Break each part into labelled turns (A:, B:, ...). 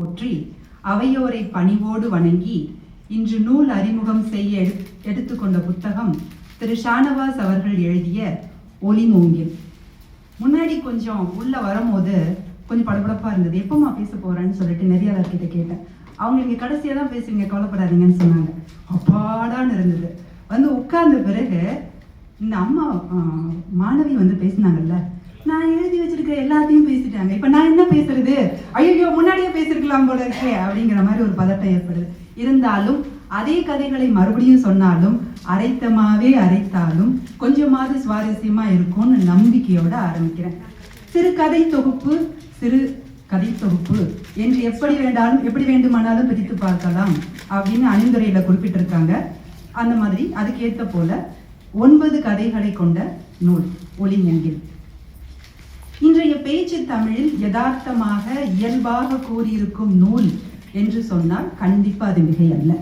A: போற்றி அவையோரை பணிவோடு வணங்கி இன்று நூல் அறிமுகம் செய்ய எடுத்துக்கொண்ட புத்தகம் திரு ஷானவாஸ் அவர்கள் எழுதிய ஒலிமூங்கில் முன்னாடி கொஞ்சம் உள்ள வரும்போது கொஞ்சம் படபடப்பா இருந்தது. எப்பமா பேச போறேன்னு சொல்லிட்டு நெறியாளர்கிட்ட கேட்டேன். அவங்க இங்க கடைசியா தான் பேசுவீங்க கவலைப்படாதீங்கன்னு சொன்னாங்க. அப்பாடான்னு இருந்தது. வந்து உட்கார்ந்த பிறகு இந்த அம்மா மாணவி வந்து பேசினாங்கல்ல நான் எழுதி வச்சிருக்க எல்லாத்தையும் பேசிட்டாங்க. இப்ப நான் என்ன பேசுறது? ஐயோ முன்னாடியே பேசிருக்கலாம் போல இருக்கே அப்படிங்கிற மாதிரி ஒரு பதட்டம் ஏற்படுது. இருந்தாலும் அதே கதைகளை மறுபடியும் சொன்னாலும் அரைத்தமாவே அரைத்தாலும் கொஞ்சமாவது சுவாரஸ்யமா இருக்கும்னு நம்பிக்கையோட ஆரம்பிக்கிறேன். சிறு கதை தொகுப்பு சிறு கதை தொகுப்பு. என்று எப்படி வேண்டாலும் எப்படி வேண்டுமானாலும் பிரித்து பார்க்கலாம் அப்படின்னு அணிந்துரையில குறிப்பிட்டிருக்காங்க. அந்த மாதிரி அதுக்கேற்ற போல ஒன்பது கதைகளை கொண்ட நூல் ஒளிஞங்கில் இன்றைய பேச்சு தமிழில் யதார்த்தமாக இயல்பாக கூறியிருக்கும் நூல் என்று சொன்னால் கண்டிப்பாக அது மிகை அல்ல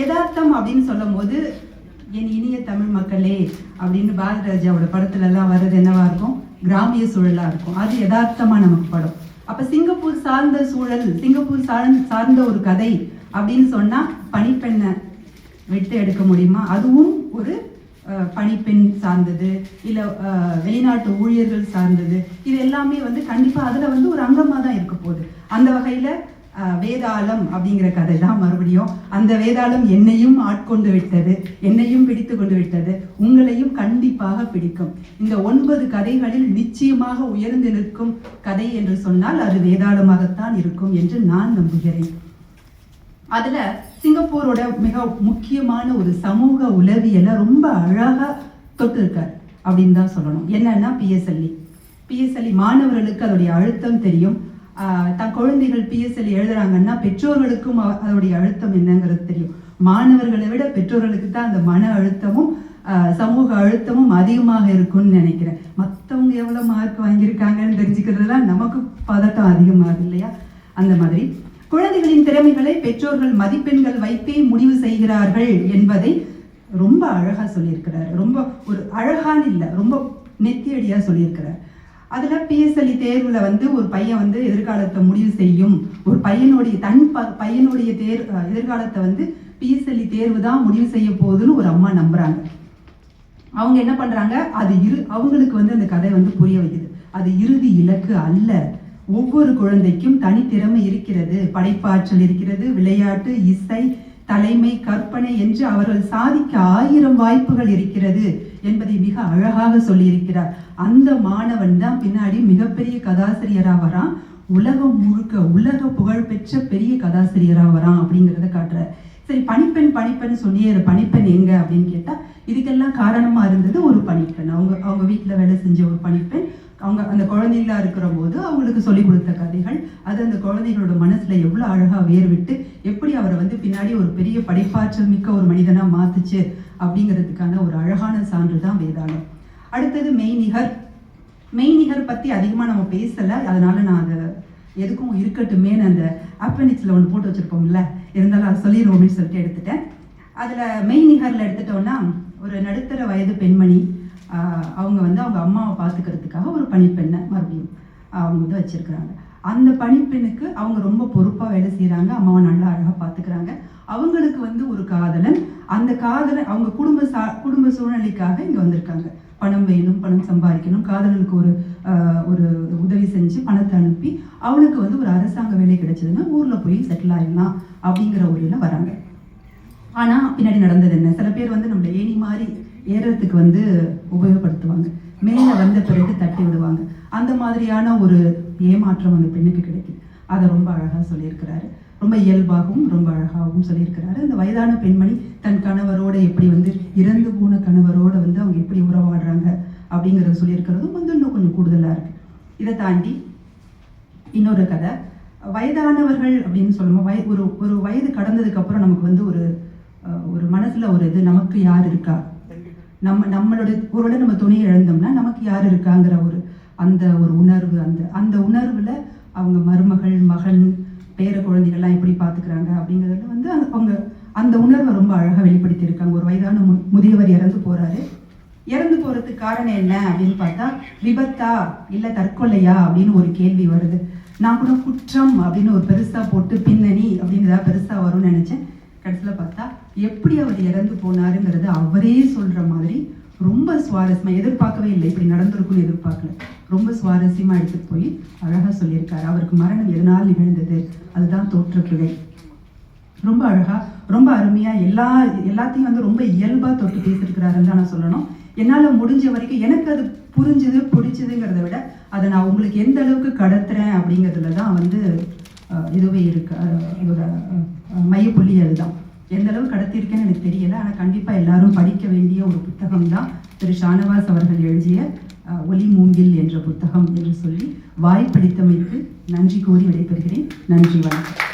A: யதார்த்தம் அப்படின்னு சொல்லும் போது என் இனிய தமிழ் மக்களே அப்படின்னு பாரதிராஜாவோட படத்துல எல்லாம் வர்றது என்னவா இருக்கும்? கிராமிய சூழலா இருக்கும். அது யதார்த்தமா நமக்கு படம். அப்ப சிங்கப்பூர் சார்ந்த சூழல் சிங்கப்பூர் சார்ந்த சார்ந்த ஒரு கதை அப்படின்னு சொன்னா பனிப்பெண்ணை விட்டு எடுக்க முடியுமா? அதுவும் ஒரு பணிப்பெண் சார்ந்தது இல்ல வெளிநாட்டு ஊழியர்கள் சார்ந்தது இது எல்லாமே வந்து கண்டிப்பா அதுல வந்து ஒரு அங்கமா தான் இருக்க போகுது. அந்த வகையில வேதாளம் அப்படிங்கிற கதை தான் மறுபடியும். அந்த வேதாளம் என்னையும் ஆட்கொண்டு விட்டது என்னையும் பிடித்து கொண்டு விட்டது உங்களையும் கண்டிப்பாக பிடிக்கும். இந்த ஒன்பது கதைகளில் நிச்சயமாக உயர்ந்து நிற்கும் கதை என்று சொன்னால் அது வேதாளமாகத்தான் இருக்கும் என்று நான் நம்புகிறேன். அதுல சிங்கப்பூரோட மிக முக்கியமான ஒரு சமூக உளவியலை ரொம்ப அழகாக தொட்டிருக்கார் அப்படின்னு தான் சொல்லணும். என்னன்னா பிஎஸ்எல்இ பிஎஸ்எல்இ மாணவர்களுக்கு அதோடைய அழுத்தம் தெரியும். தன் குழந்தைகள் பிஎஸ்எல்இ எழுதுறாங்கன்னா பெற்றோர்களுக்கும் அதோடைய அழுத்தம் என்னங்கிறது தெரியும். மாணவர்களை விட பெற்றோர்களுக்கு தான் அந்த மன அழுத்தமும் சமூக அழுத்தமும் அதிகமாக இருக்கும்னு நினைக்கிறேன். மற்றவங்க எவ்வளோ மார்க் வாங்கியிருக்காங்கன்னு தெரிஞ்சுக்கிறதுலாம் நமக்கு பதட்டம் அதிகமாகுது இல்லையா? அந்த மாதிரி. குழந்தைகளின் திறமைகளை பெற்றோர்கள் மதிப்பெண்கள் வைத்தே முடிவு செய்கிறார்கள் என்பதை ரொம்ப அழகா சொல்லியிருக்கிறார். ரொம்ப ஒரு அழகான இல்லை ரொம்ப நெத்தியடியா சொல்லியிருக்கிறார். அதில் பிஎஸ்எல்இ தேர்வில் வந்து ஒரு பையன் வந்து எதிர்காலத்தை முடிவு செய்யும். ஒரு பையனுடைய தன் ப- பையனுடைய தேர் எதிர்காலத்தை வந்து பிஎஸ்எல்இ தேர்வு தான் முடிவு செய்ய போகுதுன்னு ஒரு அம்மா நம்புகிறாங்க அவங்க என்ன பண்ணுறாங்க அது இரு அவங்களுக்கு வந்து அந்த கதை வந்து புரிய வைக்குது. அது இறுதி இலக்கு அல்ல. ஒவ்வொரு குழந்தைக்கும் தனித்திறமை இருக்கிறது. படைப்பாற்றல் இருக்கிறது விளையாட்டு இசை தலைமை கற்பனை என்று அவர்கள் சாதிக்க ஆயிரம் வாய்ப்புகள் இருக்கிறது என்பதை மிக அழகாக சொல்லியிருக்கிறார். அந்த மாணவன் தான் பின்னாடி மிகப்பெரிய கதாசிரியரா வரான் உலகம் முழுக்க உலக புகழ்பெற்ற பெரிய கதாசிரியரா வரான் அப்படிங்கிறத காட்டுறார். சரி பணிப்பெண் பணிப்பெண் சொன்னியே பணிப்பெண் எங்க அப்படின்னு கேட்டா இதுக்கெல்லாம் காரணமா இருந்தது ஒரு பணிப்பெண். அவங்க அவங்க வீட்டுல வேலை செஞ்ச ஒரு பணிப்பெண். அவங்க அந்த குழந்தைகளா இருக்கிற போது அவங்களுக்கு சொல்லி கொடுத்த கதைகள் அது அந்த குழந்தைகளோட மனசுல எவ்வளோ அழகா வேர்விட்டு எப்படி அவரை வந்து பின்னாடி ஒரு பெரிய படைப்பாற்றல் மிக்க ஒரு மனிதனா மாத்துச்சு அப்படிங்கிறதுக்கான ஒரு அழகான சான்று தான் வேதாளம். அடுத்தது மெய்நிகர். மெய்நிகர் பத்தி அதிகமா நம்ம பேசல அதனால நான் அதை எதுக்கும் இருக்கட்டுமேன்னு அந்த அப்பனிக்ஸ்ல ஒன்று போட்டு வச்சுருப்போம்ல இருந்தாலும் அதை அப்படின்னு சொல்லிட்டு எடுத்துட்டேன். அதில் மெய்நிகரில் எடுத்துட்டோம்னா ஒரு நடுத்தர வயது பெண்மணி அவங்க வந்து அவங்க அம்மாவை பார்த்துக்கிறதுக்காக ஒரு பணிப்பெண்ணை மறுபடியும் அவங்க வந்து வச்சிருக்கிறாங்க. அந்த பணிப்பெண்ணுக்கு அவங்க ரொம்ப பொறுப்பாக வேலை செய்கிறாங்க அம்மாவை நல்லா அழகாக பார்த்துக்கிறாங்க. அவங்களுக்கு வந்து ஒரு காதலன். அந்த காதலன் அவங்க குடும்ப சா குடும்ப சூழ்நிலைக்காக இங்கே வந்திருக்காங்க. பணம் வேணும் பணம் சம்பாதிக்கணும். காதலனுக்கு ஒரு ஆஹ், ஒரு உதவி செஞ்சு பணத்தை அனுப்பி அவளுக்கு வந்து ஒரு அரசாங்க வேலை கிடைச்சதுன்னா ஊரில் போய் செட்டில் ஆயிடலாம் அப்படிங்கிற ஒரு வராங்க. ஆனால் பின்னாடி நடந்தது என்ன? சில பேர் வந்து நம்மளை ஏணி மாதிரி ஏறுறதுக்கு வந்து உபயோகப்படுத்துவாங்க. மேலே வந்த பிறகு தட்டி விடுவாங்க. அந்த மாதிரியான ஒரு ஏமாற்றம் அந்த பெண்ணுக்கு கிடைக்குது. அதை ரொம்ப அழகாக சொல்லியிருக்கிறாரு. ரொம்ப இயல்பாகவும் ரொம்ப அழகாகவும் சொல்லியிருக்கிறாரு. அந்த வயதான பெண்மணி தன் கணவரோட எப்படி வந்து இறந்து போன கணவரோட வந்து அவங்க எப்படி உறவாடுறாங்க அப்படிங்கிறத சொல்லியிருக்கிறதும் வந்து இன்னும் கொஞ்சம் கூடுதலாக இருக்கு. இதை தாண்டி இன்னொரு கதை. வயதானவர்கள் அப்படின்னு சொல்லும்போது வய ஒரு ஒரு வயது கடந்ததுக்கப்புறம் நமக்கு வந்து ஒரு ஒரு மனசில் ஒரு இது நமக்கு யார் இருக்கா? நம்ம நம்மளுடைய ஒருவேளை நம்ம துணியை இழந்தோம்னா நமக்கு யார் இருக்காங்கிற ஒரு அந்த ஒரு உணர்வு அந்த அந்த உணர்வில் அவங்க மருமகள் மகன் பேர குழந்தைகள்லாம் எப்படி பார்த்துக்கிறாங்க அப்படிங்கிறதுல வந்து அந்த- அவங்க அந்த உணர்வை ரொம்ப அழகாக வெளிப்படுத்தியிருக்காங்க. ஒரு வயதான மு- முதியவர் இறந்து போகிறாரு இறந்து போகிறதுக்கு காரணம் என்ன அப்படின்னு பார்த்தா விபத்தா இல்லை தற்கொலையா அப்படின்னு ஒரு கேள்வி வருது. நான் கூட குற்றம் அப்படின்னு ஒரு பெருசாக போட்டு பின்னணி அப்படின்னு ஏதாவது பெருசாக வரும்னு நினச்சேன். கடைசியில் பார்த்தா எப்படி அவர் இறந்து போனாருங்கிறது அவரே சொல்கிற மாதிரி ரொம்ப சுவாரஸ்யமாக எதிர்பார்க்கவே இல்லை. இப்படி நடந்திருக்கும்னு எதிர்பார்க்கல. ரொம்ப சுவாரஸ்யமாக எடுத்துட்டு போய் அழகாக சொல்லியிருக்காரு. அவருக்கு மரணம் எதனால் நிகழ்ந்தது? அதுதான் தோற்றப்பிழை ரொம்ப அழகாக ரொம்ப அருமையாக எல்லா எல்லாத்தையும் வந்து ரொம்ப இயல்பாக தொட்டு பேசியிருக்கிறாருன்னு தான் நான் சொல்லணும். என்னால் முடிஞ்ச வரைக்கும் எனக்கு அது புரிஞ்சுது பிடிச்சதுங்கிறத விட அதை நான் உங்களுக்கு எந்த அளவுக்கு கடத்துறேன் அப்படிங்கிறதுல தான் வந்து இதுவே இருக்கு அஹ், இதோட மையப்புள்ளி அதுதான் எந்த அளவு கடத்தியிருக்கேன்னு எனக்கு தெரியல. ஆனால் கண்டிப்பா எல்லாரும் படிக்க வேண்டிய ஒரு புத்தகம் தான் திரு. ஷானவாஸ் அவர்கள் எழுதிய அஹ், ஒலி மூங்கில் என்ற புத்தகம் என்று சொல்லி வாய்ப்பளித்தமைக்கு நன்றி கூறி விடைபெறுகிறேன். நன்றி வணக்கம்.